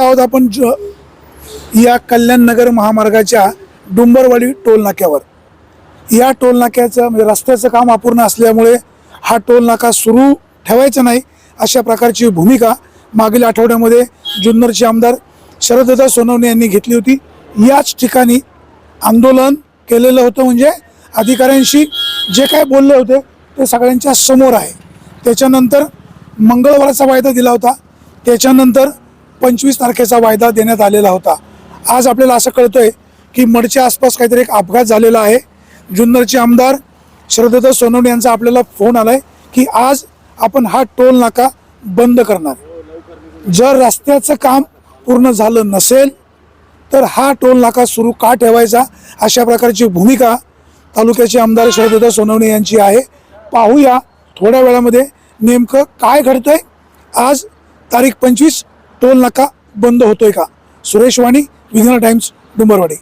आहोत आपण ज या कल्याण नगर महामार्गाच्या डुंबरवाडी टोलनाक्यावर. या टोलनाक्याचं म्हणजे रस्त्याचं काम अपूर्ण असल्यामुळे हा टोलनाका सुरू ठेवायचा नाही अशा प्रकारची भूमिका मागील आठवड्यामध्ये जुन्नरचे आमदार शरददा सोनवणे यांनी घेतली होती. याच ठिकाणी आंदोलन केलेलं होतं म्हणजे अधिकाऱ्यांशी जे काय बोलले होते ते सगळ्यांच्या समोर आहे. त्याच्यानंतर मंगळवारचा वायदा दिला होता. त्याच्यानंतर पंचवीस तारखेचा वायदा देण्यात आलेला होता. आज आपल्याला असं कळतंय की मडच्या आसपास काहीतरी एक अपघात झालेला आहे. जुन्नरचे आमदार शरदत्त सोनवणे यांचा आपल्याला फोन आला आहे की आज आपण हा टोल नाका बंद करणार. जर रस्त्याचं काम पूर्ण झालं नसेल तर हा टोल नाका सुरू का ठेवायचा? अशा प्रकारची भूमिका तालुक्याचे आमदार शरदत्त सोनवणे यांची आहे. पाहूया थोड्या वेळामध्ये नेमकं काय घडतंय. आज तारीख पंचवीस टोल नाका बंद होतोय का? सुरेश वाणी विघ्न टाइम्स डुंबरवाडी.